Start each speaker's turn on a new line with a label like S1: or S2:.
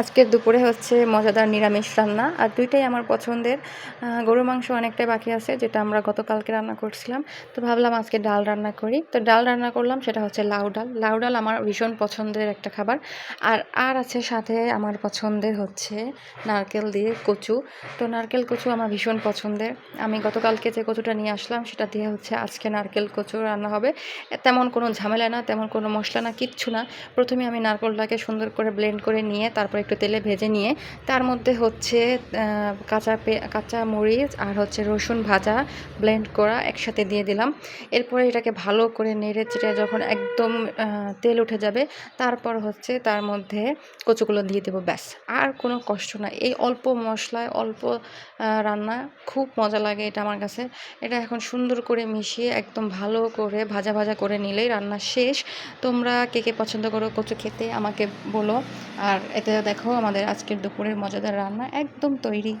S1: আজকের দুপুরে হচ্ছে মজাদার নিরামিষ রান্না, আর দুইটাই আমার পছন্দের। গরু মাংস অনেকটাই বাকি আছে, যেটা আমরা গতকালকে রান্না করছিলাম। তো ভাবলাম আজকে ডাল রান্না করি। তো ডাল রান্না করলাম, সেটা হচ্ছে লাউ ডাল। লাউ ডাল আমার ভীষণ পছন্দের একটা খাবার। আর আর আছে সাথে আমার পছন্দের হচ্ছে নারকেল দিয়ে কচু। তো নারকেল কচু আমার ভীষণ পছন্দের। আমি গতকালকে যে কচুটা নিয়ে আসলাম, সেটা দিয়ে হচ্ছে আজকে নারকেল কচু রান্না হবে। তেমন কোনো ঝামেলা না, তেমন কোনো মশলা না, কিচ্ছু না। প্রথমে আমি নারকেলটাকে সুন্দর করে ব্লেন্ড করে নিয়ে তারপর একটু তেলে ভেজে নিয়ে, তার মধ্যে হচ্ছে কাঁচা কাঁচা মরিচ আর হচ্ছে রসুন ভাজা ব্লেন্ড করা একসাথে দিয়ে দিলাম। এরপরে এটাকে ভালো করে নেড়ে চেড়ে যখন একদম তেল উঠে যাবে, তারপর হচ্ছে তার মধ্যে কচুগুলো দিয়ে দেবো, ব্যাস। আর কোনো কষ্ট না। এই অল্প মশলায়, অল্প রান্না খুব মজা লাগে এটা আমার কাছে। এটা এখন সুন্দর করে মিশিয়ে একদম ভালো করে ভাজা ভাজা করে নিলেই রান্না শেষ। তোমরা কে কে পছন্দ করো কচু খেতে আমাকে বলো। আর এতে দেখো আমাদের আজকের দুপুরের মজাদার রান্না একদম তৈরি।